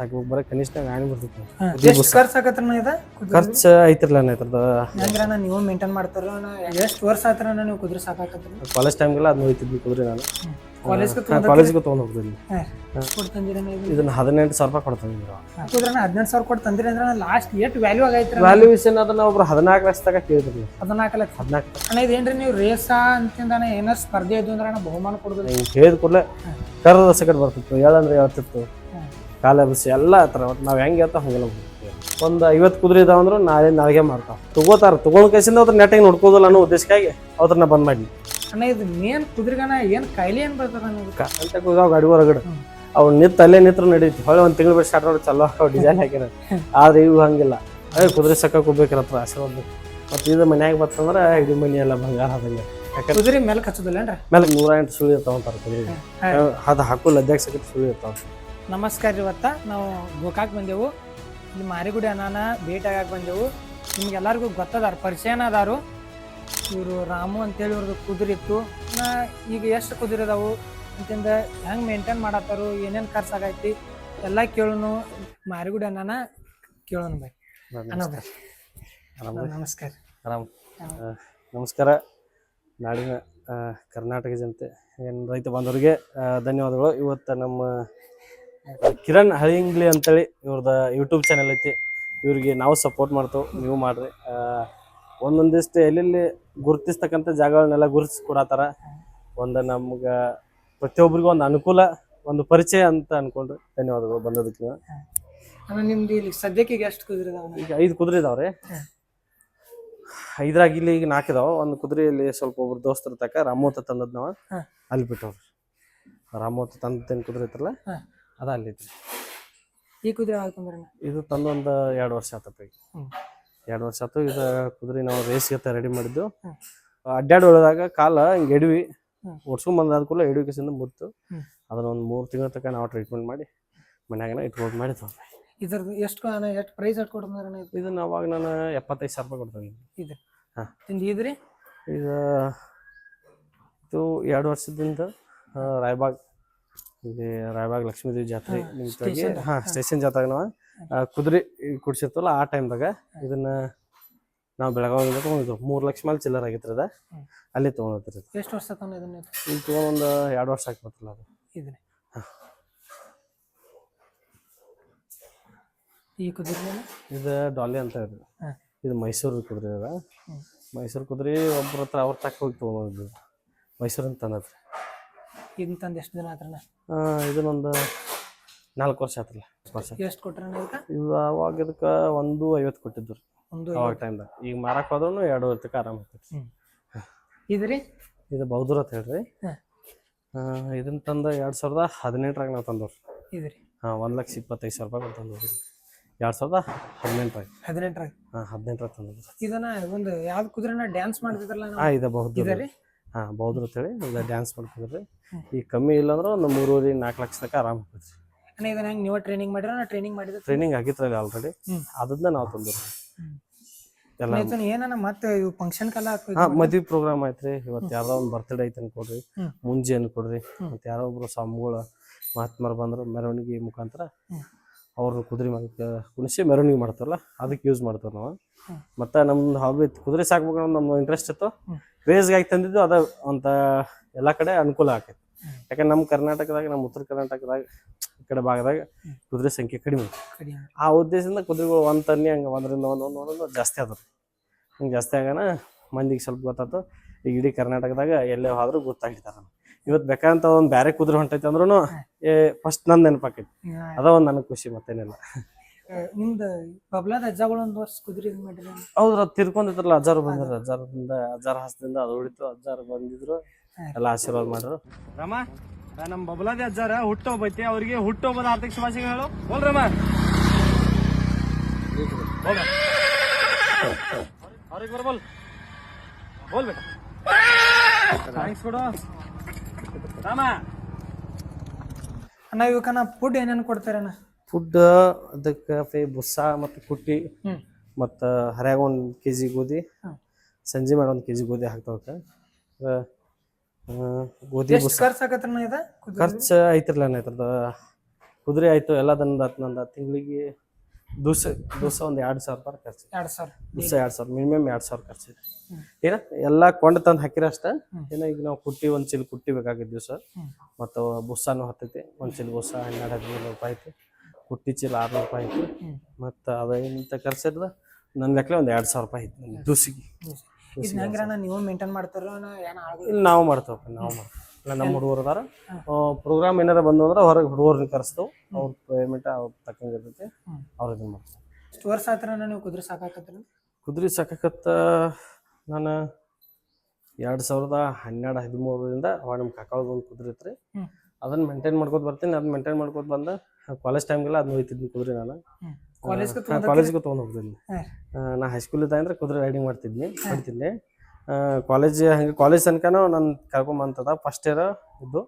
ಸಾಕು ಬರೀ ಕನಿಷ್ಠ ಗಾಣಿ ಬರ್ತೈತಿ. ಎಷ್ಟು ಖರ್ಚು ಆಗತ್ರನ ಇದು? ಖರ್ಚು ಐತಿರ್ಲ ಇದ್ರದ ಹೆಂಗ್ರಣ್ಣ ನೀವು ಮೇಂಟೈನ್ ಮಾಡ್ತಾರ ಎಷ್ಟು ವರ್ಷ ಆತ್ರನ ನೀವು ಕುದುರೆ ಸಾಕಾಕತ್ರಿ? ಕಾಲೇಜ್ ಟೈಮ್ಗೆಲ್ಲ ಅದನ್ನ ಹೋಯ್ತಿದ್ವಿ ಕುದುರೆ ನಾನು. ಕಾಲೇಜ್ಗೆ ಕಾಲೇಜಿಗೆ ತೊಗೊಂಡು ತಂದಿರಣ್ಣ ಇದನ್ನ ಹದಿನೆಂಟು ಸಾವಿರ ರೂಪಾಯಿ ಕೊಡ್ತೀನಿ ಕುದುರೆ ಹದಿನೆಂಟು ಸಾವಿರ ಕೊಟ್ಟು ತಂದಿರಿ ಅಂದ್ರೆ ಲಾಸ್ಟ್ ಎಷ್ಟು ವ್ಯಾಲ್ಯೂ ಆಗೈತ್ರಿ ವ್ಯಾಲ್ಯೂಷನ್ ಅದನ್ನ ಒಬ್ರು ಹದಿನಾಲ್ಕು ಲಕ್ಷ ತಗ ಕೇಳಿದ್ರಿ ಹದಿನಾಲ್ಕು ಲಕ್ಷ? ಹದಿನಾಲ್ಕು ಅಣ್ಣ ಇದೇನ್ರಿ ನೀವು ರೇಸ ಅಂತಂದಾನ ಏನಾರು ಸ್ಪರ್ಧೆ ಇದ್ದು ಅಂದ್ರೆ ಅಣ್ಣ ಬಹುಮಾನ ಕೊಡ್ಬೇಕು ಹಿಂಗೆ ಹೇಳಿದ ಕೂಡಲೇ ಕರದ ಸೆಕೆಂಡ್ ಬರ್ತಿತ್ತು ಹೇಳಂದ್ರೆ ಹೇಳ್ತಿತ್ತು ಕಾಲ ಬಸ್ ಎಲ್ಲ ಥರ ಒಟ್ಟು ನಾವು ಹೆಂಗೆ ಹೇಳ್ತಾ ಹಂಗೆಲ್ಲ ಹೋಗ್ತೀವಿ ಒಂದು ಐವತ್ತು ಕುದುರೆ ಇದಾವ ಅಂದ್ರೆ ನಾಳೆ ನಾಳೆಗೆ ಮಾಡ್ತಾವ ತಗೋತಾರ ತಗೊಂಡ್ ಕೈಸಿಂದ ಅದ್ರ ನೆಟ್ಟಿಗೆ ನೋಡ್ಕೋದಲ್ಲ ಅನ್ನೋ ಉದ್ದೇಶಕ್ಕಾಗಿ ಅವ್ರನ್ನ ಬಂದ್ ಮಾಡಿ ಅಣ್ಣ ಇದು ಏನು ಕುದುರೆಗನ ಏನ್ ಕಾಯಿಲೆ ಏನ್ ಬರ್ತದ ಅಂತ ಗಾಡಿ ಹೊರಗಡೆ. ಅವ್ ನಿತ್ ಅಲ್ಲೇ ನಿತ್ರ ನಡೀತಿ. ಹೊಳೆ ಒಂದ್ ತಿಂಗಳು ಬಿಟ್ಟು ಸ್ಟಾರ್ಟ್ ಮಾಡಿ ಚಲೋ ಹಾಕೋ ಡಿಸೈನ್ ಹಾಕ್ಯಾರ. ಆದ್ರೆ ಇವು ಹಂಗಿಲ್ಲ. ಅದೇ ಕುದುರೆ ಸಕ್ಕ ಹೋಗ್ಬೇಕಿರತ್ರ ಆಶೀರ್ವಾದ ಮತ್ತೆ ಇದು ಮನ್ಯಾಗ ಬರ್ತಂದ್ರೆ ಇಡೀ ಮನಿ ಎಲ್ಲ ಬಂಗಾರ ಆದಂಗೆ. ಯಾಕಂದ್ರೆ ಕುದುರೆ ಮೇಲೆ ಹಚ್ಚೋದಿಲ್ಲ ಮೇಲೆ ನೂರ ಎಂಟು ಸುಳಿ ಇರ್ತಾವಂತಾರ ಕುದುರೆ ಅದು ಹಾಕು ಲದ್ದಾಗ ಸಕತ್ ಸುಳಿ ಇರ್ತಾವ. ನಮಸ್ಕಾರ ಇವತ್ತ. ನಾವು ಗೋಕಾಕ್ ಬಂದೆವು. ಇಲ್ಲಿ ಮಾರಿಗುಡಿ ಅನಾನ ಭೇಟಿ ಆಗಾಕ ಬಂದೆವು. ನಿಮ್ಗೆಲ್ಲರಿಗೂ ಗೊತ್ತದಾರ ಪರಿಚಯನ ಅದಾರು. ಇವರು ರಾಮು ಅಂತೇಳಿ ಇವ್ರದ್ದು ಕುದುರಿತ್ತು ನಾ ಈಗ ಎಷ್ಟು ಕುದುರೆ ಅದಾವು? ಅಂತಂದ ಹೆಂಗೆ ಮೇಂಟೈನ್ ಮಾಡತ್ತಾರು? ಏನೇನು ಖರ್ಚು ಆಗೈತಿ? ಎಲ್ಲ ಕೇಳೋನು ಮಾರಿಗುಡಿ ಅನ್ನ ಕೇಳೋಣ ಬೈ. ಅಣ್ಣ ಬೈ. ಆರಾಮ ನಮಸ್ಕಾರ. ಆರಾಮ್ ನಮಸ್ಕಾರ. ನಾಡಿನ ಕರ್ನಾಟಕ ಜನತೆ ಏನು ರೈತ ಬಾಂಧವರಿಗೆ ಧನ್ಯವಾದಗಳು. ಇವತ್ತು ನಮ್ಮ ಕಿರಣ್ ಹಳಿಂಗ್ಲಿ ಅಂತೇಳಿ ಇವ್ರದ ಯೂಟ್ಯೂಬ್ ಚಾನೆಲ್ ಐತಿ. ಇವ್ರಿಗೆ ನಾವು ಸಪೋರ್ಟ್ ಮಾಡ್ತೇವೆ ನೀವು ಮಾಡ್ರಿ. ಒಂದೊಂದಿಷ್ಟು ಎಲ್ಲೆಲ್ಲಿ ಗುರುತಿಸ್ತಕ್ಕಂಥ ಜಾಗಗಳನ್ನೆಲ್ಲ ಗುರುತಿಸಿ ಕೊಡತ್ತಾರ ಒಂದು ನಮ್ಗೆ ಪ್ರತಿಯೊಬ್ಬರಿಗೂ ಒಂದು ಅನುಕೂಲ ಒಂದು ಪರಿಚಯ ಅಂತ ಅನ್ಕೊಂಡ್ರಿ. ಧನ್ಯವಾದಗಳು ಬಂದದಕ್ಕೆ. ಅಣ್ಣ ನಿಮ್ದು ಇಲ್ಲಿ ಸದ್ಯಕ್ಕೆ ಈಗ ಎಷ್ಟು ಕುದುರೆ ಇದಾವೆ ಈಗ ಐದು ಕುದುರೆ ಇದಾವ್ರಿ. ಐದ್ರಾಗ ಇಲ್ಲಿ ಈಗ ನಾಲ್ಕು ಇದಾವ. ಒಂದು ಕುದುರೆಯಲ್ಲಿ ಸ್ವಲ್ಪ ಒಬ್ರು ದೋಸ್ತರ ತಕ ರಾಮೋತ ತಂದದ್ ನಾವ. ಅಲ್ಲಿ ಬಿಟ್ಟವ್ರಿ. ರಾಮೋತ ತಂದ ಕುದುರೆ ಐತ್ರಲ್ಲ ಹಾ. ಅದ ಅಲ್ಲಿ ಐತ್ರಿ ಈ ಕುದುರೆ ಆಗ್ತಂದ್ರಣ್ಣ ಇದು ತಂದು ಒಂದು ಎರಡು ವರ್ಷ ಆತಪ್ಪ ಈಗ ಹ್ಮ್. ಎರಡು ವರ್ಷ ಆತು ಇದು ಕುದುರೆ ನಾವು ರೇಸ್ಗೆ ರೆಡಿ ಮಾಡಿದ್ದು ಹ್ಮ್. ಕಾಲು ಕಾಲ ಹಿಂಗೆ ಎಡವಿ ಹ್ಮ್. ಓಡ್ಸ್ಕೊಂಡ್ ಬಂದಾದ ಕೂಡಲೇ ಎಡವಿ ಕಿಸಿಂದ ಮುತ್ತು ಹ್ಮ್. ಅದನ್ನ ಒಂದು ಮೂರು ತಿಂಗಳ ತನಕ ನಾವು ಟ್ರೀಟ್ಮೆಂಟ್ ಮಾಡಿ ಮನ್ಯಾಗನ ಇಟ್ಕೊಂಡು ಮಾಡಿ ಇದ್ರದ್ದು ಎಷ್ಟು ಅಣ್ಣ ಎಷ್ಟು ಪ್ರೈಸ್ ಎಷ್ಟು ಕೊಡ್ತಾರಣ್ಣ ಇದು ಇದನ್ನ ಅವಾಗ ನಾನು ಎಪ್ಪತ್ತೈದು ಸಾವಿರ ರೂಪಾಯಿ ಕೊಡ್ತೀನಿ ಇದು ಹಾ. ತಿಂದು ಇದ್ರಿ ಇದು ಇದು ಎರಡು ವರ್ಷದಿಂದ ಆ, ರಾಯಬಾಗ್ ಇಲ್ಲಿ ರಾಯಬಾಗ್ ಲಕ್ಷ್ಮೀದೇವಿ ಜಾತ್ರೆ ನಿಮಿತ್ತವಾಗಿ ಸ್ಟೇಷನ್ ಹಾ ಸ್ಟೇಷನ್ ಜಾತ್ರೆ ನಾವು ಕುದುರೆ ಕುಡ್ಸಿರ್ತಲ್ಲ ಆ ಟೈಮ್ದಾಗ ಇದನ್ನ ನಾವು ಬೆಳಗಾವಿಂದ ತೊಗೊಂಡಿದ್ವು. ಮೂರು ಲಕ್ಷ ಮೇಲೆ ಚಿಲ್ಲರ್ ಆಗಿತ್ತು ಅದ. ಅಲ್ಲಿ ತೊಗೊಂಡಿರ್ತೀರಿ ಎಷ್ಟು ವರ್ಷ ತಗೊಂಡು ಇದನ್ನ ಇಲ್ಲಿ ತೊಗೊಂಡು ಎರಡು ವರ್ಷ ಆಗ್ಬಿಡ್ತಲ್ಲ ಅದು. ಈ ಕುದುರೆ ಇದು ಡಾಲಿ ಅಂತ ಇದೆ ಇದು ಮೈಸೂರು ಕುದುರೆ ಅದ. ಮೈಸೂರು ಕುದುರೆ ಒಬ್ಬರ ಹತ್ರ ಅವ್ರ ತಕ್ಕ ಹೋಗಿ ತೊಗೊಂಡಿದ್ದು ಮೈಸೂರಿಂದ ತಂದತ್ರಿ ಇದನ್ನ ತಂದು ಎಷ್ಟು ದಿನ ಆತ್ರಣ್ಣ ಆ, ಇದನ್ನೊಂದು ನಾಲ್ಕು ವರ್ಷ ಆತ್ರಲ್ಲ ವರ್ಷ. ಎಷ್ಟು ಕೊಟ್ಟರೆ ಇದು ಅವಾಗ ಇದಕ್ಕೆ ಒಂದು ಐವತ್ತು ಕೊಟ್ಟಿದ್ರು ರೀ. ಒಂದು ಅವಾಗ ಟೈಮ್ದಾಗ ಈಗ ಮಾರಕ್ಕೆ ಹೋದ್ರೂ ಎರಡು ವರ್ಷಕ್ಕೆ ಆರಾಮ ಆಗ್ತೈತಿ ಇದ್ರಿ? ಇದು ಬೌದ್ಧರ ಅಂತ ಹೇಳ್ರಿ. ಇದನ್ನ ತಂದ ಎರಡು ಸಾವಿರದ ಹದಿನೆಂಟರಾಗ ನಾವು ತಂದವ್ರಿ. ಇದ್ರಿ? ಹಾಂ ಒಂದು ಲಕ್ಷ ಇಪ್ಪತ್ತೈದು ಸಾವಿರ ರೂಪಾಯಿ ತಂದವ್ರಿ. ಎರಡು ಸಾವಿರದ ಹದಿನೆಂಟರಾಗ. ಹದಿನೆಂಟರಾಗ. ಹಾಂ ಹದಿನೆಂಟರಾಗ ತಂದದ್ರಿ ಇದನ್ನ ಒಂದು ಯಾವ್ದು ಕುದುರೆನ ಡ್ಯಾನ್ಸ್ ಮಾಡ್ತಿದ್ರಲ್ಲ ಹಾಂ ಇದೆ ಇದರಿ ಹಾಂ ಅಂತ ಅಂತೇಳಿ ಇದು ಡ್ಯಾನ್ಸ್ ಮಾಡ್ಕೊಂಡ್ರಿ. ಈಗ ಕಮ್ಮಿ ಇಲ್ಲ ಅಂದ್ರೆ ಒಂದು ಮೂರುವರೆ ನಾಲ್ಕು ಲಕ್ಷ ತನಕ ಆರಾಮ ಆಗ್ತೈತಿ ಅಣ್ಣ ಇದನ್ನ ಹೆಂಗೆ ನೀವು ಟ್ರೈನಿಂಗ್ ಮಾಡಿರ ನಾ ಟ್ರೈನಿಂಗ್ ಮಾಡಿದ್ರೆ ಟ್ರೈನಿಂಗ್ ಆಗಿತ್ತಲ್ಲ ಆಲ್ರೆಡಿ ಅದನ್ನ ನಾವು ತಂದ್ರಿ. ಎಲ್ಲ ಇದನ್ನ ಏನಣ್ಣ ಮತ್ತೆ ಇವು ಫಂಕ್ಷನ್ ಕಲ್ಲ ಹಾ ಮದ್ವಿ ಪ್ರೋಗ್ರಾಮ್ ಐತ್ರಿ. ಇವತ್ತು ಯಾರೋ ಒಂದು ಬರ್ತ್ಡೇ ಐತೆ ಅನ್ಕೊಡ್ರಿ. ಮುಂಜಿ ಅನ್ಕೊಡ್ರಿ. ಮತ್ತೆ ಯಾರೋ ಒಬ್ರು ಸ್ವಾಮಿಗಳು ಮಹಾತ್ಮರು ಬಂದ್ರು ಮೆರವಣಿಗೆ ಮುಖಾಂತರ. ಅವ್ರನ್ನ ಕುದುರೆ ಮೇಲೆ ಕುಣಿಸಿ ಮೆರವಣಿಗೆ ಮಾಡ್ತಾರಲ್ಲ ಅದಕ್ಕೆ ಯೂಸ್ ಮಾಡ್ತಾರ ನಾವು. ಮತ್ತೆ ನಮ್ದು ಹಾಬಿ ಕುದುರೆ ಸಾಕ್ಬೇಕು ನಮ್ಮ ಇಂಟ್ರೆಸ್ಟ್ ಇತ್ತು. ಕ್ರೇಜ್ಗಾಗಿ ತಂದಿದ್ದು ಅದ ಅಂತ ಎಲ್ಲ ಕಡೆ ಅನುಕೂಲ ಆಕೈತಿ. ಯಾಕಂದ್ರೆ ನಮ್ಮ ಕರ್ನಾಟಕದಾಗ ನಮ್ಮ ಉತ್ತರ ಕರ್ನಾಟಕದಾಗ ಈ ಕಡೆ ಭಾಗದಾಗ. ಕುದುರೆ ಸಂಖ್ಯೆ ಕಡಿಮೆ ಆ ಉದ್ದೇಶದಿಂದ ಕುದುರೆಗಳು ಒಂದು ತನ್ನಿ ಹಂಗೆ ಒಂದರಿಂದ ಒಂದು ಒಂದು ಒಂದೊಂದು ಜಾಸ್ತಿ ಆದವು ಹಿಂಗೆ ಜಾಸ್ತಿ ಆಗೋಣ ಮಂದಿಗೆ ಸ್ವಲ್ಪ ಗೊತ್ತಾಯ್ತು ಈಗ ಇಡೀ ಕರ್ನಾಟಕದಾಗ ಎಲ್ಲೇ ಹೋದ್ರೂ ಗೊತ್ತಾಗಿರ್ತಾರ ಇವತ್ತು ಬೇಕಂತ ಒಂದು ಬ್ಯಾರೆ ಕುದುರೆ ಹೊಂಟೈತಿ ಅಂದ್ರೂ ಏ ಫಸ್ಟ್ ನಂದ್ ನೆನಪಾಕೈತಿ. ಅದ ಒಂದ್ ನನಗೆ ಖುಷಿ ಮತ್ತೇನಿಲ್ಲ ನಿಮ್ದು ಬಬ್ಲಾದ ಅಜ್ಜಗಳು ಒಂದ್ ವರ್ಷ ಕುದುರೆ ಇದು ಮಾಡಿರಿ ಹೌದ್ರ ತಿರ್ಕೊಂಡಿದ್ರಲ್ಲ ಅಜ್ಜಾರು ಬಂದಿದ್ರು ಅಜ್ಜಾರದಿಂದ ಅಜ್ಜಾರ ಹಸ್ತದಿಂದ ಅದು ಉಳಿತು ಅಜ್ಜಾರು ಬಂದಿದ್ರು ಎಲ್ಲ ಆಶೀರ್ವಾದ ಮಾಡ್ರು. ರಮ ನಮ್ಮ ಬಬಲಾದಿ ಅಜ್ಜಾರ ಹುಟ್ಟೋಬ್ ಐತಿ ಅವ್ರಿಗೆ ಹುಟ್ಟೋಬದ ಆರ್ಥಿಕ ಶುಭಾಶಯಗಳು ಹೋಲ್ ರಮ. ಅವ್ರಿಗೆ ಬರ್ಬೋಲ್. ಹೋಲ್ಬೇಕು ಥ್ಯಾಂಕ್ಸ್ ಕೊಡು ರಾಮ. ಅಣ್ಣ ಇವಕ್ಕಣ್ಣ ಫುಡ್ ಏನೇನು ಕೊಡ್ತಾರಣ್ಣ? ಫುಡ್ ಅದಕ್ಕೆ ಫೇ ಬುಸ್ಸ ಮತ್ತು ಕುಟ್ಟಿ ಹ್ಮ್. ಮತ್ತು ಹರ್ಯಾಗ ಒಂದು ಕೆ ಜಿ ಗೋಧಿ. ಸಂಜೆ ಮಾಡಿ ಒಂದು ಕೆ ಜಿ ಗೋಧಿ ಹಾಕ್ತಾವಕ್ಕೆ. ಗೋಧಿ ಎಷ್ಟು ಬುಸ್ಸ. ಖರ್ಚು ಇದು? ಖರ್ಚು ಐತಿರ್ಲ ಇದ್ರದ್ದು ಕುದುರೆ ಆಯ್ತು ಎಲ್ಲ ತಂದು ಹತ್ತು ನಂದು ತಿಂಗಳಿಗೆ ದಿವಸ ದಿವಸ ಒಂದು ಎರಡು ಸಾವಿರ ರೂಪಾಯಿ ಖರ್ಚು ಎರಡು ಸಾವಿರ. ದಿವಸ ಎರಡು ಸಾವಿರ ಮಿನಿಮಮ್ ಎರಡು ಸಾವಿರ ಖರ್ಚು ಏನ ಎಲ್ಲ ಕೊಂಡು ತಂದು ಹಾಕಿರ ಅಷ್ಟ? ಏನ ಈಗ ನಾವು ಕುಟ್ಟಿ ಒಂದು ಚೀಲ ಕುಟ್ಟಿ ಬೇಕಾಗಿದ್ದು ದಿವಸ. ಮತ್ತು ಬುಸ್ಸಾನು ಹತ್ತೈತಿ ಒಂದು ಚೀಲ ಬುಸ್ಸ ಹನ್ನೆರಡು ಹದಿನೈದು ರೂಪಾಯಿ ಐತಿ ಕುಟ್ಟಿ ಚೀಲ ಆರ್ನೂರು ರೂಪಾಯಿ ಐತಿ. ಮತ್ತು ಅದೇನಂತ ಖರ್ಚಿಡ್ದ ನನ್ನ ಲೆಕ್ಕಲೆ ಒಂದು ಎರಡು ಸಾವಿರ ರೂಪಾಯಿ ಐತಿ ದಿವಸಿಗೆ ನೀವು ಮೇಂಟೈನ್ ಮಾಡ್ತಾರ ನಾವು ಮಾಡ್ತೇವಪ್ಪ ನಾವು ಮಾಡ್ತೇವೆ ನಮ್ಮ ಹುಡುಗರು ಅದಾರ ಪ್ರೋಗ್ರಾಮ್ ಏನಾರ ಬಂದು ಅಂದ್ರೆ ಹೊರಗೆ ಹುಡುಗರನ್ನ ಕರೆಸ್ತೇವೆ ಅವ್ರ ಪೇಮೆಂಟ್ ಅವ್ರ ತಕ್ಕಂಗೆ ಇರ್ತೈತಿ ಅವ್ರ ಇದನ್ನ ಮಾಡ್ತಾರೆ ಎಷ್ಟು ವರ್ಷ ಆತ್ರಣ್ಣ ನೀವು ಕುದುರೆ ಸಾಕಾಕತ್ತರ ಕುದುರೆ ಸಾಕಾಕತ್ತ ನಾನು ಎರಡು ಸಾವಿರದ ಹನ್ನೆರಡು ಹದಿಮೂರರಿಂದ ಅವಾಗ ನಮ್ಮ ಕಾಕಾಳದ ಒಂದು ಕುದುರೆ ಇತ್ತು ರೀ. ಅದನ್ನ ಮೇಂಟೈನ್ ಮಾಡ್ಕೊತ ಬರ್ತೀನಿ. ಅದನ್ನ ಮೇಂಟೈನ್ ಮಾಡ್ಕೊತ ಬಂದ ಕಾಲೇಜ್ ಟೈಮ್ಗೆಲ್ಲ ಅದನ್ನ ಹೋಯ್ತಿದ್ನಿ ಕುದುರೆ ನಾನು. ಕಾಲೇಜ್ಗೆ ತಗೊಂಡು ಹೋಗ್ತಿದ್ನಿ ನಾ ಹೈಸ್ಕೂಲ್ ಇದ್ದ ಅಂದ್ರೆ ಕುದುರೆ ರೈಡಿಂಗ್ ಮಾಡ್ತಿದ್ನಿ ಮಾಡ್ತಿದ್ದೆ ಕಾಲೇಜ್ ಹಂಗೆ ಕಾಲೇಜ್ ತನಕನೂ ನಾನು ಕರ್ಕೊಂಬಂತದ ಫಸ್ಟ್ ಇಯರ್ ಇದ್ದು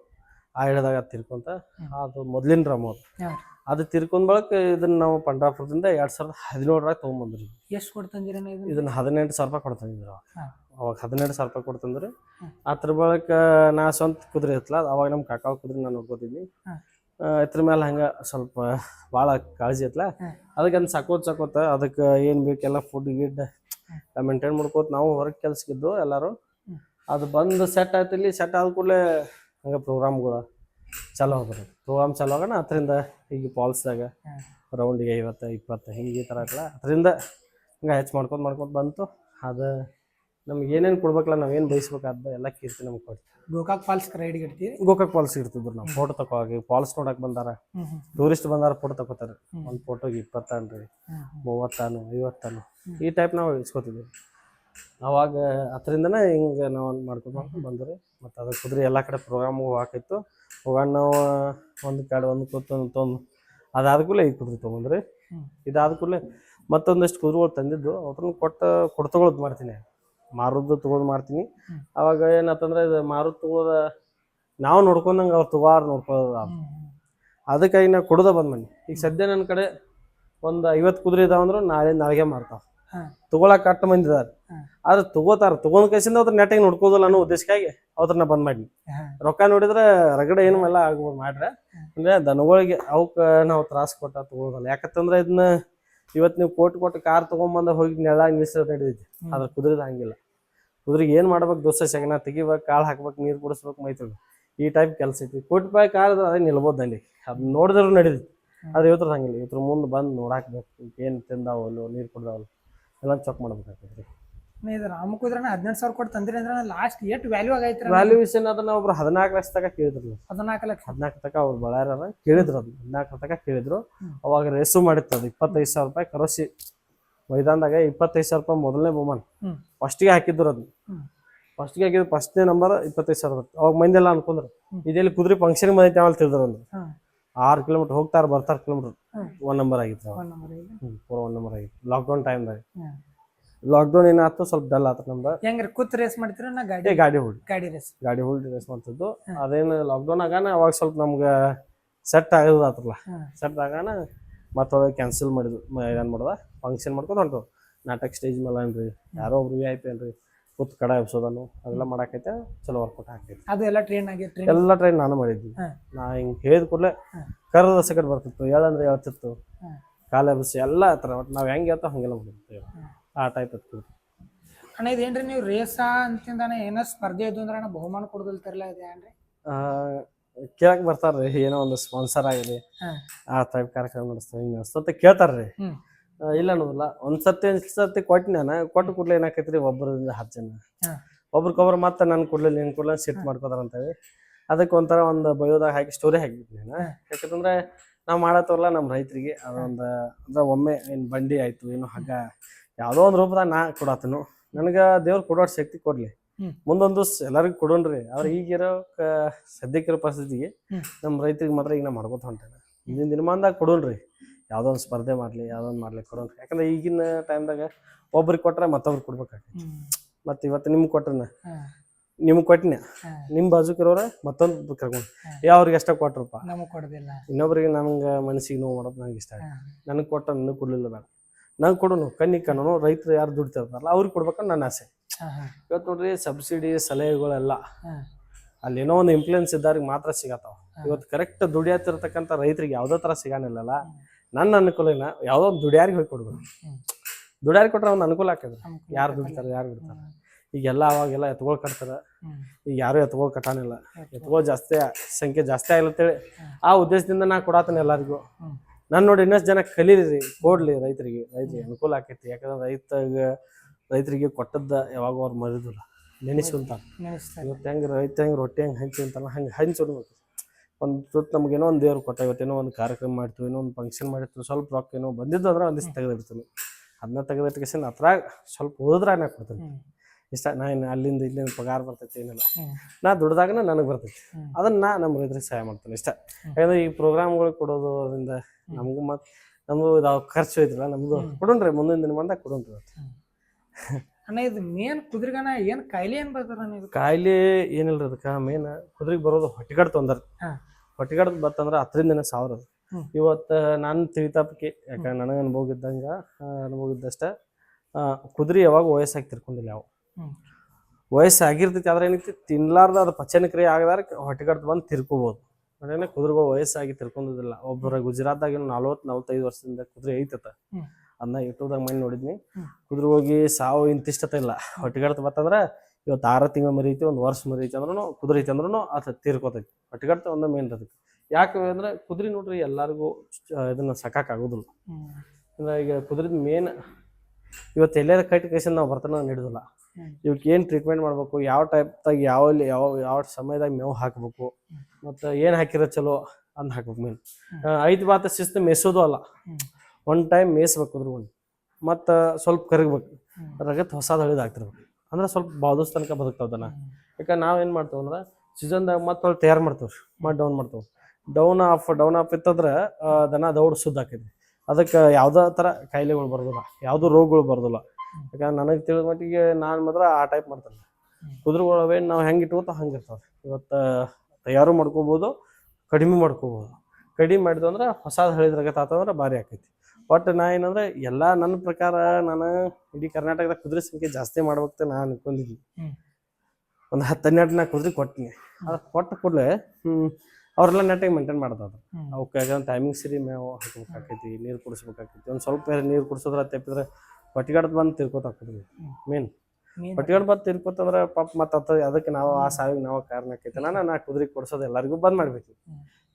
ಆ ಹಿಡ್ದಾಗ ತಿರ್ಕೊಂತ ಅದು ಮೊದ್ಲಿನ ರಮ ಅದು. ಅದು ತಿರ್ಕೊಂಡ್ ಬಳಕ ಇದನ್ನ ನಾವು ಪಂಡ್ರಾಪುರದಿಂದ ಎರಡ್ ಸಾವಿರದ ಹದಿನೇಳರಾಗ ತೊಗೊಂಬಂದ್ರಿ. ಎಷ್ಟು ಕೊಡ್ತಂದಿರ ಇದು ಇದನ್ನ? ಹದಿನೆಂಟು ಸಾವಿರ ರೂಪಾಯಿ ಕೊಡ್ತಂದಿದ್ರು ಅವಾಗ. ಹದಿನೆಂಟು ಸಾವಿರ ರೂಪಾಯಿ ಕೊಡ್ತಂದ್ರಿ. ಅದ್ರ ಬಳಕ ನಾ ಸ್ವಂತ ಕುದುರೆ ಇತ್ತಲ್ಲ ಅವಾಗ ನಮ್ಮ ಕಾಕಾವ್ ಕುದುರೆ ನಾನು ನೋಡ್ಕೋತೀನಿ ಇದ್ರ ಮೇಲೆ ಹಂಗ ಸ್ವಲ್ಪ ಭಾಳ ಕಾಳಜಿ ಐತ್ಲ. ಅದಕ್ಕೆ ಅದನ್ನ ಸಾಕೋತ್ ಸಾಕೋತ ಅದಕ್ಕೆ ಏನ್ ಬೇಕೆಲ್ಲ ಫುಡ್ ಗಿಡ್ ಮೇಂಟೈನ್ ಮಾಡ್ಕೋತ ನಾವು ಹೊರಗೆ ಕೆಲ್ಸಕ್ಕಿದ್ದು ಎಲ್ಲಾರು. ಅದು ಬಂದು ಸೆಟ್ ಆಯ್ತು ಇಲ್ಲಿ ಸೆಟ್ ಆದ ಕೂಡಲೇ ಹಂಗೆ ಪ್ರೋಗ್ರಾಮ್ಗಳು ಚಾಲೂ ಹೋಗ್ಬಿಡು ಪ್ರೋಗ್ರಾಮ್ ಚಾಲೂ ಆಗೋಣ, ಅದರಿಂದ ಈಗ ಪಾಲ್ಸ್ದಾಗ ರೌಂಡಿಗೆ ಐವತ್ತು, ಇಪ್ಪತ್ತು ಹಿಂಗೆ ಈ ಥರ ಆಗಲ್ಲ ಅದರಿಂದ ಹಿಂಗೆ ಹೆಚ್ಚು ಮಾಡ್ಕೊಂಡು ಮಾಡ್ಕೊಂಡು ಬಂತು ಅದು ನಮ್ಗೆ ಏನೇನು ಕೊಡ್ಬೇಕಲ್ಲ ನಾವೇನು ಬಯಸ್ಬೇಕಾದ ಎಲ್ಲ ಕೀರ್ತಿ ನಮ್ಗೆ ಕೊಡ್ತೀವಿ. ಗೋಕಾಕ್ ಫಾಲ್ಸ್ ರೈಡ್ ಇಡ್ತೀವಿ ಗೋಕಾಕ್ ಫಾಲ್ಸ್ ಇರ್ತಿದ್ರು ನಾವು ಫೋಟೋ ತಗೋಗಿ ಫಾಲ್ಸ್ ನೋಡಕ್ ಬಂದಾರ. ಟೂರಿಸ್ಟ್ ಬಂದಾರ ಫೋಟೋ ತಗೋತಾರೆ. ಒಂದು ಫೋಟೋಗೆ ಇಪ್ಪತ್ತಾನು ರೀ. ಮೂವತ್ತಾನು ಐವತ್ತಾನು ಈ ಟೈಪ್ ನಾವು ಇಸ್ಕೋತಿದ್ವಿ ಅವಾಗ ಅದರಿಂದನೇ ಹಿಂಗೆ ನಾವು ಮಾಡ್ಕೊಂಡು ಮಾಡ್ಕೊಂಡು ಬಂದ್ರಿ ಮತ್ತು ಅದ್ರ ಕುದುರೆ ಎಲ್ಲ ಕಡೆ ಪ್ರೋಗ್ರಾಮ್ ಹಾಕಿತ್ತು. ಹೋಗೋಣ ನಾವು ಒಂದು ಕಡೆ ಒಂದು ಕೂತು ತೊಂದು ಅದಾದ ಕೂಡಲೇ ಈ ಕುದುರೆ ತೊಗೊಂಡ್ರಿ. ಇದಾದ ಕೂಡಲೇ ಮತ್ತೊಂದಷ್ಟು ಕುದುರೆಗಳು ತಂದಿದ್ದು ಅವ್ರನ್ನ ಕೊಟ್ಟು ಕೊಡ್ತಗೊಳೋದು ಮಾಡ್ತೀನಿ. ಮಾರೋದು ತಗೊಂಡ್ ಮಾಡ್ತೀನಿ. ಅವಾಗ ಏನಂತಂದ್ರೆ ಇದು ಮಾರುದ್ ತಗೋದ ನಾವು ನೋಡ್ಕೊಂಡಂಗೆ ಅವ್ರು ತಗೋರ್ ನೋಡ್ಕೊಳ್ಳೋದು. ಅದಕ್ಕಾಗಿ ನಾ ಕೊಡೋದ ಬಂದ್ ಮನಿ ಈಗ ಸದ್ಯ ನನ್ನ ಕಡೆ ಒಂದು ಐವತ್ತು ಕುದುರೆ ಇದಾವಂದ್ರೆ ನಾಳೆ ನಾಳೆಗೆ ಮಾರ್ತಾವ. ತಗೊಳಕ್ ಕಟ್ಟ ಮಂದಿ ಇದಾರೆ. ಆದ್ರೆ ತಗೋತಾರ. ತಗೊಂಡ್ ಕೈಸಿಂದ ಅವ್ರ ನೆಟ್ಟಿಗೆ ನೋಡ್ಕೋದಲ್ಲ ಅನ್ನೋ ಉದ್ದೇಶಕ್ಕಾಗಿ ಅವ್ರನ್ನ ಬಂದ್ ಮಾಡಿ ರೊಕ್ಕ ನೋಡಿದ್ರೆ ರಗಡೆ ಏನು ಎಲ್ಲ ಆಗ್ಬೋದು ಮಾಡ್ರೆ. ಅಂದ್ರೆ ದನಗಳಿಗೆ ಅವಕ್ಕ ನಾವು ತ್ರಾಸ್ ಕೊಟ್ಟ ತಗೋದಲ್ಲ ಯಾಕಂತಂದ್ರೆ ಇದನ್ನ ಇವತ್ತು ನೀವು ಕೋಟ್ ಕೊಟ್ಟು ಕಾರ್ ತಗೊಂಬಂದ ಹೋಗಿ ನೆಲ ನಿಲ್ಸೋದು ನಡೀತೈತಿ ಆದ್ರೆ ಅದ್ರ ಕುದುರೆದ ಹಂಗಿಲ್ಲ. ಕುದುರೆಗೆ ಏನು ಮಾಡ್ಬೇಕು ದೋಸೆ ಸೆಗಣ ತೆಗಿಬೇಕು ಕಾಳು ಹಾಕ್ಬೇಕು ನೀರು ಕುಡಿಸ್ಬೇಕು ಮೈತ್ರಿ. ಈ ಟೈಪ್ ಕೆಲಸ ಐತಿ ಕೋಟಿ ರೂಪಾಯಿ ಕಾರ್ ಅದೇ ನಿಲ್ಬೋದು ಅಲ್ಲಿ ಅದು ನೋಡಿದ್ರು ನಡೀತೈತಿ. ಅದು ಇವತ್ತರ ಹಂಗಿಲ್ಲ. ಇವತ್ತರ ಮುಂದೆ ಬಂದು ನೋಡಾಕ್ಬೇಕು ಏನು ತಿಂದಾವಲ್ಲ ನೀರು ಕುಡ್ದಾವಲ್ಲ ಎಲ್ಲ ಚೆಕ್ ಮಾಡ್ಬೇಕಾಗ್ತೈತಿ ರೀ ಇದು ರಾಮ ಕುದ್ರನ ಹದಿನೆಂಟು ಸಾವಿರ ಕೊಟ್ಟು ತಂದ್ರಿ ಅಂದ್ರೆ ಲಾಸ್ಟ್ ಎಷ್ಟು ವ್ಯಾಲ್ಯೂ ಆಗೈತ್ರಿ ವ್ಯಾಲ್ಯೂಯೇಷನ್ ಅದನ್ನ ಒಬ್ರು ಹದಿನಾಲ್ಕು ಲಕ್ಷ ತನಕ ಕೇಳಿದ್ರು. ಹದಿನಾಲ್ಕು ಲಕ್ಷ. ಹದಿನಾಲ್ಕು ತನಕ ಅವ್ರು ಬಳ್ಳಾರ ಕೇಳಿದ್ರು ಅದು ಹದಿನಾಲ್ಕು ತನಕ ಕೇಳಿದ್ರು. ಅವಾಗ ರೇಸು ಮಾಡಿತ್ತು ಅದು. ಇಪ್ಪತ್ತೈದು ಸಾವಿರ ರೂಪಾಯಿ ಕರೋಸಿ ಮೈದಾನದಾಗ ಇಪ್ಪತ್ತೈದು ಸಾವಿರ ರೂಪಾಯಿ ಮೊದಲನೇ ಬಹುಮಾನ. ಫಸ್ಟ್ ಫಸ್ಟಿಗೆ ಹಾಕಿದ್ರು ಅದನ್ನ. ಫಸ್ಟ್ಗೆ ಹಾಕಿದ್ರು ಫಸ್ಟ್ನೇ ನಂಬರ್ ಇಪ್ಪತ್ತೈದು ಸಾವಿರ ಬರ್ತದೆ ಅವಾಗ ಮಂದಿ ಎಲ್ಲ ಅನ್ಕೊಂಡ್ರು ಇದೆಲ್ಲ ಕುದುರೆ ಫಂಕ್ಷನ್ ಬಂದೈತೆ ಆಮೇಲೆ ತಿಳಿದ್ರು ಅಂದ್ರೆ. ಆರು ಕಿಲೋಮೀಟರ್ ಹೋಗ್ತಾರ ಬರ್ತಾರ ಕಿಲೋಮೀಟರ್. ಒನ್ ನಂಬರ್ ಆಗಿತ್ತು ಪೂರ ಒನ್ ನಂಬರ್ ಆಗಿತ್ತು. ಲಾಕ್ಡೌನ್ ಟೈಮ್ದಾಗ. ಲಾಕ್ಡೌನ್ ಏನಾಯ್ತು ಸ್ವಲ್ಪ ಡಲ್ ಆತ ನಮ್ದು. ಹೆಂಗ್ರಿ ಕೂತ್ ರೇಸ್ ಮಾಡ್ತೀರ ನಾ ಗಾಡಿ? ಗಾಡಿ ಹೊಡಿ ಗಾಡಿ ರೇಸ್ ಗಾಡಿ ಹೋಲ್ಡ್ ರೇಸ್ ಮಾಡ್ತಿದ್ದು. ಅದೇನು ಲಾಕ್ಡೌನ್ ಆಗಾನ ಅವಾಗ ಸ್ವಲ್ಪ ನಮ್ಗೆ ಸೆಟ್ ಆಗೋದು ಆತಲ್ಲ ಸೆಟ್ ಆಗಾನ ಮತ್ತೊಳಗೆ ಕ್ಯಾನ್ಸಲ್ ಮಾಡಿದ್ರು ಏನು ಮಾಡ್ದೆ? ಫಂಕ್ಷನ್ ಮಾಡ್ಕೊಂಡು ಹೊಂಟು ನಾಟಕ ಸ್ಟೇಜ್ ಮೇಲೆ ಏನ್ರಿ? ಯಾರೋ ಒಬ್ರು ವಿ ಐ ಪಿ ಏನ್ರಿ? ಕೂತ್ ಕಡ ಎಬ್ಸೋದನ್ನು ಅದೆಲ್ಲ ಮಾಡಾಕೈತೆ ಚಲೋ ವರ್ಕೌಟ್ ಆಗ್ತೈತಿ ಅದು ಎಲ್ಲ ಟ್ರೈನ್ ಆಗಿ ಟ್ರೈನ್ ಎಲ್ಲ ಟ್ರೈನ್ ನಾನು ಮಾಡಿದ್ವಿ. ನಾ ಹಿಂಗೆ ಹೇಳಿದ ಕೂಡಲೇ ಕರೆದ ಸೆಕೆಂಡ್ ಬರ್ತಿತ್ತು ಹೇಳಂದ್ರೆ ಹೇಳ್ತಿತ್ತು. ಕಾಲ ಎಬ್ಸಿ ಎಲ್ಲ ಥರ ಒಟ್ಟು ನಾವು ಹೆಂಗೆ ಹೇಳ್ತೋ ಹಂಗೆಲ್ಲ ಮಾಡಿರ್ತೀವಿ ಆ ಟೈಪ್ ಇತ್ತು ಅಣ್ಣ ಇದೇನ್ರಿ ನೀವು ರೇಸಾ ಅಂತಿಂದಾನೆ ಏನೋ ಸ್ಪರ್ಧೆ ಇದ್ದು ಅಂದ್ರೆ ಅಣ್ಣ ಬಹುಮಾನ ಕೊಡೋದಿಲ್ತಾರಲ್ಲ ಇದೇನ್ರಿ ಕೇಳಕ್ ಬರ್ತಾರ್ರಿ ಏನೋ ಒಂದು ಸ್ಪಾನ್ಸರ್ ಆಗಲಿ ಆ ಟೈಪ್ ಕಾರ್ಯಕ್ರಮ ನಡೆಸ್ತಾವೆ ಹಿಂಗೆ ನಡೆಸ್ತಂತ ಕೇಳ್ತಾರ್ರಿ. ಇಲ್ಲ ಅನ್ನೋದಿಲ್ಲ ಒಂದ್ ಸರ್ತಿ ಒಂದ್ ಸರ್ತಿ ಕೊಟ್ಟು ನಾನು ಕೊಟ್ಟು ಕೂಡಲೇ ಏನಾಕೈತ್ರಿ ಒಬ್ಬರಿಂದ ಹತ್ತು ಜನ. ಒಬ್ರಿಗೊಬ್ರು ಮತ್ತೆ ನನ್ ಕೂಡಲೇ ನಿನ್ ಕೂಡಲೇ ಸಿಟ್ ಮಾಡ್ಕೋತಾರ ಅಂತೇಳಿ ಅದಕ್ಕೆ ಒಂಥರ ಒಂದು ಬಯೋದಾಗ ಹಾಕಿ ಸ್ಟೋರಿ ಹಾಕಿಬಿಟ್ಟು ನಾನು. ಯಾಕಂತಂದ್ರೆ ನಾವು ಮಾಡತ್ತವಲ್ಲ ನಮ್ಮ ರೈತರಿಗೆ ಅದೊಂದು ಅಂದ್ರೆ ಒಮ್ಮೆ ಏನು ಬಂಡಿ ಆಯ್ತು ಏನು ಹಗ್ಗ ಯಾವುದೋ ಒಂದು ರೂಪದಾಗ ನಾ ಕೊಡಾತನು ನನಗೆ ದೇವ್ರು ಕೊಡೋ ಶಕ್ತಿ ಕೊಡ್ಲಿ. ಮುಂದೊಂದು ಎಲ್ಲರಿಗೂ ಕೊಡೋಣ್ರಿ. ಆದ್ರೆ ಈಗಿರೋ ಸದ್ಯಕ್ಕಿರೋ ಪರಿಸ್ಥಿತಿಗೆ. ನಮ್ಮ ರೈತರಿಗೆ ಮಾತ್ರ ಈಗ ನಾ ಮಾಡ್ಕೊತ ಹೊಂಟೇನೆ ಮುಂದಿನ ದಿನಮಾನದಾಗ ಕೊಡೋಣ್ರಿ. ಯಾವುದೋ ಒಂದು ಸ್ಪರ್ಧೆ ಮಾಡ್ಲಿ ಯಾವ್ದೊಂದು ಒಂದು ಮಾಡ್ಲಿ ಕೊಡೋಣ್ರಿ. ಯಾಕಂದ್ರೆ ಈಗಿನ ಟೈಮ್ದಾಗ ಒಬ್ರಿಗೆ ಕೊಟ್ರೆ ಮತ್ತೊಬ್ರಿಗೆ ಕೊಡ್ಬೇಕಾಗ್ತದೆ. ಮತ್ತೆ ಇವತ್ತು ನಿಮ್ಗೆ ಕೊಟ್ರನ? ನಿಮ್ ನಿಮ್ಗೆ ಕೊಟ್ಟಿನ ನಿಮ್ ನಿಮ್ಮ ಬಾಜುಕಿರೋರ ಮತ್ತೊಂದು ಕರ್ಕೊಂಡು. ಯಾವ್ರಿಗೆ ಎಷ್ಟ ಕೊಟ್ರಪ್ಪ. ಇನ್ನೊಬ್ರಿಗೆ ನಂಗೆ ಮನಸ್ಸಿಗೆ ನೋವು ಮಾಡೋದು ನಂಗೆ ಇಷ್ಟ. ನನಗೆ ಕೊಟ್ಟ ನನಗೆ ಕೊಡ್ಲಿಲ್ಲ ಬೇಡ. ನಂಗೆ ಕೊಡೋನು ಕಣ್ಣಿಗೆ ಕಣ್ಣನು ರೈತರು ಯಾರು ದುಡ್ತಿರ್ತಾರಲ್ಲ ಅವ್ರಿಗೆ ಕೊಡ್ಬೇಕಂತ ನನ್ನ ಆಸೆ. ಇವತ್ತು ನೋಡ್ರಿ ಸಬ್ಸಿಡಿ ಸಲಹೆಗಳೆಲ್ಲ ಏನೋ ಒಂದು ಇಂಪ್ಲೂಯೆನ್ಸ್ ಇದ್ದವ್ರಿಗೆ ಮಾತ್ರ ಸಿಗತ್ತಾವ. ಇವತ್ತು ಕರೆಕ್ಟ್ ದುಡಿಯತ್ತಿರ್ತಕ್ಕಂಥ ರೈತರಿಗೆ ಯಾವುದೋ ತರ ಸಿಗಾನಿಲ್ಲಲ್ಲ ನನ್ನ ಅನುಕೂಲನ ಯಾವುದೋ ಒಂದು ದುಡಿಯಾರಿಗೆ ಹೋಗಿ ಕೊಡ್ಬೇಕು. ದುಡಿಯಾರಿ ದುಡಿಯಾರಿಗೆ ಕೊಟ್ರೆ ಒಂದು ಅನುಕೂಲ ಆಗ್ತದೆ. ಯಾರು ದುಡಿತಾರ ಯಾರು ಬಿಡ್ತಾರೆ. ಈಗೆಲ್ಲ ಅವಾಗೆಲ್ಲ ಎತ್ಕೊಳ್ ಕಟ್ತಾರೆ. ಈಗ ಯಾರು ಎತ್ಕೊಳ್ ಕಟ್ಟಾನಿಲ್ಲ. ಎತ್ಕೊಳ್. ಜಾಸ್ತಿ ಸಂಖ್ಯೆ ಜಾಸ್ತಿ ಆಗ್ಲತ್ತೇಳಿ. ಆ ಉದ್ದೇಶದಿಂದ ನಾ ಕೊಡತ್ತೇನೆ ಎಲ್ಲರಿಗೂ. ನಾನು ನೋಡಿ ಇನ್ನಷ್ಟು ಜನ ಕಲೀರಿ ಕೊಡ್ಲಿ ರೈತರಿಗೆ. ರೈತರಿಗೆ ಅನುಕೂಲ ಆಕೈತಿ. ಯಾಕಂದ್ರೆ ರೈತಗೆ ರೈತರಿಗೆ ಕೊಟ್ಟದ್ದ ಯಾವಾಗ ಅವ್ರು ಮರಿದಿಲ್ಲ ನೆನೆಸುವಂತ. ಇವತ್ತು ಹೆಂಗೆ ರೈತ ಹೆಂಗೆ ರೊಟ್ಟಿ ಹೆಂಗೆ ಹಂಚಿ ಅಂತಲ್ಲ ಹಂಗೆ ಹಂಚು ಹೊಡ್ಬೇಕು ಒಂದು ತುತ್ತು ನಮಗೇನೋ ಒಂದು ದೇವ್ರು ಕೊಟ್ಟ ಇವತ್ತೇನೋ ಒಂದು ಕಾರ್ಯಕ್ರಮ ಮಾಡ್ತೀವಿ ಏನೋ ಒಂದು ಫಂಕ್ಷನ್ ಮಾಡಿರ್ತೀವಿ ಸ್ವಲ್ಪ ರೊಕ್ಕ ಏನೋ ಬಂದಿದ್ದು ಅಂದ್ರೆ ಒಂದಿಷ್ಟು ತೆಗೆದಿರ್ತೀನಿ ಅದನ್ನ ತೆಗೆದಿಟ್ಕೇಸಿಂದ ಅತ್ರ ಸ್ವಲ್ಪ ಉಳಿದ್ರೆ ನಾ ಕೊಡ್ತೀನಿ. ಇಷ್ಟ ನಾ ಇನ್ನು ಅಲ್ಲಿಂದ ಇಲ್ಲಿಂದ ಪಗಾರ ಬರ್ತೈತಿ ಏನಿಲ್ಲ. ನಾ ದುಡ್ದಾಗನ ನನಗೆ ಬರ್ತೈತಿ. ಅದನ್ನ ನಾ ನಮ್ಮ ರೈತರಿಗೆ ಸಹಾಯ ಮಾಡ್ತೀನಿ ಇಷ್ಟ. ಯಾಕಂದ್ರೆ ಈ ಪ್ರೋಗ್ರಾಮ್ಗಳು ಕೊಡೋದು ಅದರಿಂದ ನಮಗೂ ಮತ್ತು ನಮಗೂ ಖರ್ಚು ಐತಿಲ್ಲ ನಮ್ದು ಕೊಡೋಣ್ರಿ ಮುಂದಿನ ದಿನ ಬಂದಾಗ ಕೊಡೋಣ್ರಿ ಇವತ್ತು. ಅಣ್ಣ ಇದು ಮೇನ್ ಕುದುರೆಗಣ ಏನ್ ಕಾಯಿಲೆ ಏನ್ ಬರ್ತಾರ ಇದು? ಕಾಯಿಲೆ ಏನಿಲ್ರಿ ಅದಕ್ಕೆ ಮೇನ್ ಕುದುರೆಗೆ ಬರೋದು ಹೊಟ್ಟೆಗಡ್ ತೊಂದರೆ. ಹೊಟ್ಟೆಗಡ್ ಬತ್ತಂದ್ರ ಹತ್ತರಿಂದ ಸಾವಿರ ಅದು. ಇವತ್ತು ನಾನು ತಿಳಿತಾಪಕ್ಕೆ ಯಾಕಂದ್ರೆ ನನಗೆ ಅನುಭವ ಇದ್ದಂಗ ಅನುಭವ ಇದ್ದಷ್ಟ ಕುದುರೆ ಯಾವಾಗ ವಯಸ್ಸಾಗಿ ತಿರ್ಕೊಂಡಿಲ್ಲ ಹ್ಮ್. ವಯಸ್ಸಾಗಿರ್ತೈತಿ ಆದ್ರೆ ಏನೈತಿ ತಿನ್ಲಾರ್ದ ಅದು ಪಚನ ಕ್ರಿಯೆ ಆಗದಾರ ಹೊಟ್ಟೆಗಡ್ದು ಬಂದು ತಿರ್ಕೋಬೋದು. ಅದೇನೆ ಕುದುರೆಗಳು ವಯಸ್ಸಾಗಿ ತಿರ್ಕೊಂಡಿಲ್ಲ ಒಬ್ಬರ ಗುಜರಾತ್ದಾಗ ನಲ್ವತ್ತು ನಲ್ವತ್ತೈದು ವರ್ಷದಿಂದ ಕುದುರೆ ಐತತ. ಅದನ್ನ ಯೂಟ್ಯೂಬ್ದಾಗ ಮನೆ ನೋಡಿದ್ನಿ. ಕುದುರೆ ಹೋಗಿ ಸಾವು ಇಂತಿಷ್ಟತ ಇಲ್ಲ. ಹೊಟ್ಟೆಗಡ್ತ ಬತ್ತಂದ್ರೆ ಇವತ್ತು ಆರು ತಿಂಗಳು ಮರಿ ಐತಿ ಒಂದು ವರ್ಷ ಮರಿ ಐತಿ ಅಂದ್ರೂ ಕುದುರೆ ಐತಿ ಅಂದ್ರೂ ಅದು ತೀರ್ಕೋತೈತಿ. ಹೊಟ್ಟೆಗಡ್ತ ಒಂದು ಮೇನ್ ಅದಕ್ಕೆ ಯಾಕೆ ಅಂದ್ರೆ ಕುದುರೆ ನೋಡ್ರಿ ಎಲ್ಲರಿಗೂ ಇದನ್ನ ಸಕಾಕಾಗೋದಿಲ್ಲ ಆಗೋದಿಲ್ಲ. ಅಂದ್ರೆ ಈಗ ಕುದುರೆದ ಮೇನ್ ಇವತ್ತು ಎಲ್ಲಾರ ಕಟ್ಟಿ ಕೈಸಿಂದ ನಾವು ಬರ್ತಾನೆ ಹಿಡಿದಿಲ್ಲ. ಹ್ಮ್. ಇವಕ್ಕೆ ಏನು ಟ್ರೀಟ್ಮೆಂಟ್ ಮಾಡಬೇಕು ಯಾವ ಟೈಪ್ದಾಗ ಯಾವ ಯಾವ ಯಾವ ಸಮಯದಾಗ ಮೇವು ಹಾಕಬೇಕು ಮತ್ತು ಏನು ಹಾಕಿರೋ ಚಲೋ ಅಂದ್ ಹಾಕ್ಬೇಕು ಮೇನ್ ಐದು ಬಾತ ಶಿಸ್ತು ಮೆಸೋದು ಅಲ್ಲ. ಒನ್ ಟೈಮ್ ಮೇಯಿಸ್ಬೇಕು ಅದ್ರ ಒಂದು. ಮತ್ತು ಸ್ವಲ್ಪ ಕರಗಬೇಕು. ರಗತ್ ಹೊಸದು ಹಳಿದು ಆಗ್ತಿರ್ಬೇಕು. ಅಂದ್ರೆ ಸ್ವಲ್ಪ ಬಾದೋಸ್ ತನಕ ಬದುಕ್ತಾವ್ದನ. ಯಾಕಂದ್ರೆ ನಾವು ಏನು ಮಾಡ್ತೇವೆ ಅಂದ್ರೆ ಸೀಸನ್ದಾಗ ಮತ್ತೆ ಅವ್ಳು ತಯಾರು ಮಾಡ್ತೇವೆ. ಮತ್ತು ಡೌನ್ ಮಾಡ್ತೇವೆ. ಡೌನ್ ಆಫ್ ಡೌನ್ ಆಫ್ ಇತ್ತಂದ್ರೆ ದನ ದೌಡ್ ಸುದ್ದ ಆಕೈತಿ. ಅದಕ್ಕೆ ಯಾವುದೇ ಥರ ಕಾಯಿಲೆಗಳು ಬರೋದಿಲ್ಲ. ಯಾವುದೂ ರೋಗಗಳು ಬರೋದಿಲ್ಲ. ಯಾಕಂದ್ರೆ ನನಗೆ ತಿಳಿದ ಮಟ್ಟಿಗೆ ನಾನು ಮಾತ್ರ ಆ ಟೈಪ್ ಮಾಡ್ತೇನೆ. ಕುದುರೆಗಳು ಅವೇನು ನಾವು ಹೆಂಗೆ ಇಟ್ಕೋತ ಹಂಗೆ ಇರ್ತಾವೆ. ಇವತ್ತು ತಯಾರು ಮಾಡ್ಕೋಬೋದು ಕಡಿಮೆ ಮಾಡ್ಕೋಬೋದು. ಕಡಿಮೆ ಮಾಡಿದ್ವು ಅಂದ್ರೆ ಹೊಸದು ಹಳಿದ್ರಾಗತ್ತೆ ಆತಂದ್ರೆ ಭಾರಿ ಆಕೈತಿ. ಒಟ್ಟು ನಾ ಏನಂದ್ರೆ ಎಲ್ಲಾ ನನ್ನ ಪ್ರಕಾರ ನಾನು ಇಡೀ ಕರ್ನಾಟಕದ ಕುದುರೆ ಸಂಖ್ಯೆ ಜಾಸ್ತಿ ಮಾಡ್ಬೇಕಂತ ನಾನು ಅನ್ಕೊಂಡಿದ್ವಿ. ಒಂದು ಹತ್ತು ಹನ್ನೆರಡು ನಾ ಕುದುರೆ ಕೊಟ್ಟಿನಿ ಅದು ಕೊಟ್ಟ ಕೂಡಲೇ ಅವರೆಲ್ಲ ನೆಟ್ಟಾಗಿ ಮೇಂಟೈನ್ ಮಾಡೋದು ಅದು. ಅವಕ್ಕೆ ಟೈಮಿಂಗ್ ಸರಿ ಮೇವು ಹಾಕಬೇಕಾಕೈತಿ ನೀರು ಕುಡಿಸ್ಬೇಕಾಕೈತಿ. ಒಂದು ಸ್ವಲ್ಪ ನೀರು ಕುಡಿಸೋದ್ರ ತೆಪ್ಪಿದ್ರೆ ಹೊಟ್ಟಿಗಡ್ದು ಬಂದು ತಿರ್ಕೋತ ಹಾಕಿದ್ವಿ ಮೇನ್ ಹೊಟ್ಟಿಗಡ್ ಬಂದು ತಿರ್ಕೋತಂದ್ರೆ ಪಾಪ ಮತ್ತೆ ಅದಕ್ಕೆ ನಾವು ಆ ಸಾವಿಗೆ ನಾವು ಕಾರಣ ಆಕೈತಿ. ನಾನು ನಾ ಕುದುರೆ ಕೊಡ್ಸೋದು ಎಲ್ಲರಿಗೂ ಬಂದ್ ಮಾಡ್ಬೇಕು.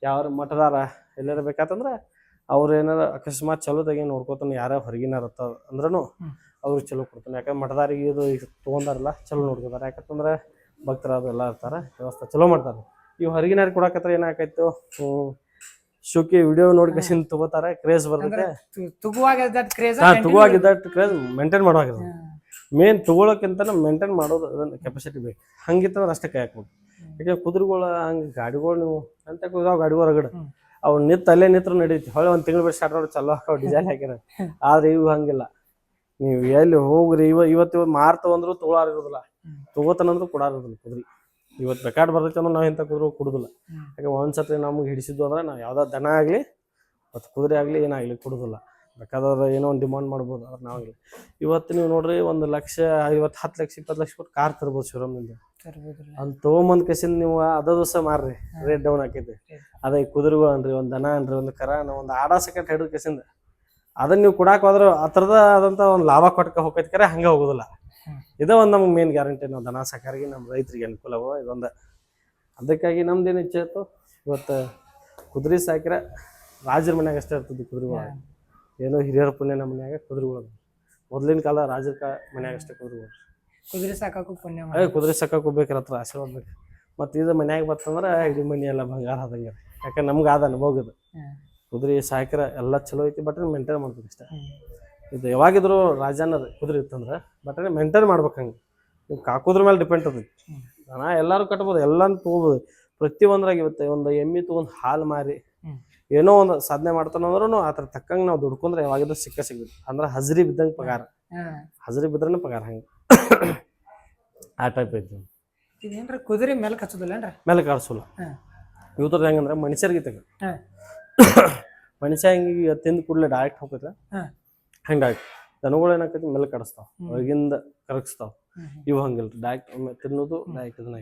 ಯಾವ ಮಠದಾರ ಎಲ್ಲಾರ ಬೇಕಾತಂದ್ರೆ ಅವ್ರು ಏನಾರ ಅಕಸ್ಮಾತ್ ಚಲೋ ತೆಗಿ ನೋಡ್ಕೋತಾನೆ ಯಾರ ಹೊರಗಿನಾರ ಅಂದ್ರೂ. ಅವ್ರಿಗೆ ಚಲೋ ಕೊಡ್ತಾನೆ. ಯಾಕಂದ್ರೆ ಮಠದಾರಿಗೆ ಇದು ಈಗ ತೊಗೊಂಡಾರಲ್ಲ ಚಲೋ ನೋಡ್ಕೋತಾರೆ. ಯಾಕಂತಂದ್ರೆ ಭಕ್ತರ ಅದು ಎಲ್ಲ ಇರ್ತಾರೆ ವ್ಯವಸ್ಥೆ ಚಲೋ ಮಾಡ್ತಾರೆ. ಈ ಹೊರಗಿನಾರಿಗೆ ಕೊಡಕತ್ರ ಏನಾಕೈತು ಶೋಕಿ ವಿಡಿಯೋ ನೋಡಿ ಕಸಿನ್ ತಗೋತಾರೆ ಕ್ರೇಜ್ ಬರ್ತೈತೆ. ತುಗುವಾಗಿದ್ದ ಕ್ರೇಜ್ ಮೇಂಟೈನ್ ಮಾಡುವಾಗ ಮೇನ್ ತಗೊಳಕ್ಕಿಂತ ಮೇಂಟೈನ್ ಮಾಡೋದು ಅದನ್ನ ಕೆಪಾಸಿಟಿ ಬೇಕು. ಹಂಗಿತ್ತಂದ್ರೆ ಅಷ್ಟೇ ಕೈ ಹಾಕ್ಬೇಕು. ಯಾಕೆ ಕುದುರೆಗಳ ಹಂಗೆ ಗಾಡಿಗಳು ನೀವು ಅಂತ ಕುದುರೆ ಗಾಡಿಗಳು ಹೊರಗಡೆ. ಅವು ನಿತ್ ಅಲ್ಲೇ ನಿತ್ರ ನಡೀತಿ. ಹೊಳೆ ಒಂದ್ ತಿಂಗಳು ಬಿಟ್ಟು ನೋಡಿ ಚಲೋ. ಹಾಕೋ ಡಿಸೈನ್ ಹಾಕ್ಯಾರ. ಆದ್ರೆ ಇವು ಹಂಗಿಲ್ಲ. ನೀವು ಎಲ್ಲಿ ಹೋಗ್ರಿ? ಇವ ಇವತ್ತು ಇವತ್ತು ಮಾರ್ತಾವ ಅಂದ್ರು ತಗೊಳಾರ ಇರೋದಿಲ್ಲ. ಹ್ಮ್. ತಗೋತಾನಂದ್ರು ಕೊಡಾರ ಇರೋದಿಲ್ಲ ಕುದುರೆ. ಇವತ್ತು ಬೇಕಾಡ್ ಬರ್ತೈತಿ ಅಂದ್ರೆ ನಾವು ಇಂಥ ಕುದ್ರು ಕುಡುದಿಲ್ಲ. ಯಾಕೆ ಒಂದ್ಸತಿ ನಮಗೆ ಹಿಡಿಸಿದ್ದು ಅಂದ್ರೆ ನಾವು ಯಾವ್ದೋ ದನ ಆಗಲಿ ಮತ್ತು ಕುದುರೆ ಆಗಲಿ ಏನಾಗಲಿ ಕುಡುದಿಲ್ಲ. ಬೇಕಾದವ್ರು ಏನೋ ಒಂದು ಡಿಮಾಂಡ್ ಮಾಡ್ಬೋದು ಅದ್ರ ನಾವಾಗಲಿ ಇವತ್ತು ನೀವು ನೋಡ್ರಿ ಒಂದು ಲಕ್ಷ ಐವತ್ತು ಹತ್ತು ಲಕ್ಷ ಇಪ್ಪತ್ತು ಲಕ್ಷ ಕೊಟ್ಟು ಕಾರ್ ತರ್ಬೋದು ಶಿವರಾಮ್ನಿಂದ. ಅಲ್ಲಿ ತೊಗೊಂಬಂದ್ ಕೆಸಿಂದ ನೀವು ಅದ ದಿವಸ ಮಾರ್ರಿ ರೇಟ್ ಡೌನ್ ಆಕೈತಿ ಅದೇ ಕುದುರೆಗಳು ಅನ್ರಿ ಒಂದು ದನ ಅನ್ರಿ ಒಂದು ಕರ ಒಂದು ಆಡ ಸೆಕೆಂಡ್ ಹಿಡಿದ ಕಸಿಂದ. ಅದನ್ನ ನೀವು ಕೊಡಾಕ್ ಹೋದ್ರೆ ಆ ಥರದ ಆದಂಥ ಒಂದು ಲಾಭ ಕೊಟ್ಕ ಹೋಗೈತಿ ಕರೆ ಹಂಗೆ ಹೋಗೋದಿಲ್ಲ. ಇದ ಇದೇ ಒಂದು ನಮ್ಗೆ ಮೇನ್ ಗ್ಯಾರಂಟಿ ನಾವು ದನ ಸಾಕಾರಿಗೆ ನಮ್ಮ ರೈತರಿಗೆ ಅನುಕೂಲವ ಇದೊಂದು. ಅದಕ್ಕಾಗಿ ನಮ್ದೇನು ಇಚ್ಛೆ ಇತ್ತು? ಇವತ್ತು ಕುದುರೆ ಸಾಕಿರ ರಾಜರ ಮನ್ಯಾಗ ಅಷ್ಟೇ ಇರ್ತದೆ ಕುದುರೆಗಳು ಏನೋ ಹಿರಿಯರ ಪುಣ್ಯ ನಮ್ಮ ಮನ್ಯಾಗ ಕುದುರೆಗಳು ಮೊದಲಿನ ಕಾಲ ರಾಜರ ಕಾ ಮನ್ಯಾಗ ಅಷ್ಟೇ ಕುದುರೆಗಳು ಕುದುರೆ ಸಾಕಾಕು ಪುಣ್ಯ ಮಾಡಿ. ಕುದುರೆ ಸಾಕಕ್ಕೆ ಹೋಗ್ಬೇಕ್ರ ಹತ್ರ ಆಶೀರ್ವಾದ ಬೇಕು ಮತ್ತು ಇದು ಮನ್ಯಾಗ ಬರ್ತಂದ್ರೆ ಇಡೀ ಮನಿ ಎಲ್ಲ ಬಂಗಾರ ಆದಂಗೆ ಯಾಕಂದ್ರೆ ನಮ್ಗೆ ಆದ ಅನುಭವ ಇದು. ಕುದುರೆ ಸಾಕಿರ ಎಲ್ಲ ಚಲೋ ಐತಿ ಬಟ್ ಮೇಂಟೈನ್ ಮಾಡ್ಬೇಕು ಇಷ್ಟ ಇದು ಯಾವಾಗಿದ್ರು ರಾಜನ ಕುದುರೆ ಇತ್ತಂದ್ರೆ ಬಟ್ ಮೇಂಟೈನ್ ಮಾಡ್ಬೇಕು ಹಂಗೆ. ನೀವು ಕಾಕೋದ್ರ ಮೇಲೆ ಡಿಪೆಂಡ್ ಅದೈತಿ ಹಣ ಎಲ್ಲರೂ ಕಟ್ಬೋದು ಎಲ್ಲಾನು ತೊಗೋಬೋದು. ಪ್ರತಿಯೊಂದ್ರಾಗ ಇವತ್ತು ಒಂದು ಎಮ್ಮಿ ತೊಗೊಂಡು ಹಾಲು ಮಾರಿ. ಏನೋ ಒಂದು ಸಾಧನೆ ಮಾಡ್ತಾನಂದ್ರೂ ಆತರ ತಕ್ಕಂಗೆ ನಾವು ದುಡ್ಕೊಂಡ್ರೆ ಯಾವಾಗಿದ್ರು ಸಿಕ್ಕ ಸಿಗುತ್ತೆ ಅಂದ್ರೆ ಹಜರಿ ಬಿದ್ದಂಗೆ ಪಗಾರ. ಹಜರಿ ಬಿದ್ರೇ ಪಗಾರ ಹಂಗೆ. ಆ ಟೈಪ್ ಐತಿ ಇದೇನ್ರ ಕುದುರೆ ಮೇಲೆ ಹಚ್ಚೋದಿಲ್ಲೇನ್ರ ಮೇಲೆ ಕಾಡಿಸಲ್ಲ. ಇವತ್ತದ ಹೆಂಗಂದ್ರೆ ಮನುಷ್ಯರಿಗೆ ತಗ. ಮನುಷ್ಯ ಹಿಂಗೆ ತಿಂದ ಕೂಡಲೇ ಡೈರೆಕ್ಟ್ ಹೋಗತ್ತೆ ಹೆಂಗ ದನಗಳು ಏನಾಕೈತಿ ಮೇಲೆ ಕಡಿಸ್ತಾವ. ಹೊರಗಿಂದ ಕರಗಿಸ್ತಾವ. ಇವು ಹಂಗಿಲ್ಲ ಡೈರೆಕ್ಟ್ ತಿನ್ನೋದು ಡೈರೆಕ್ಟ್ ಇದನ್ನ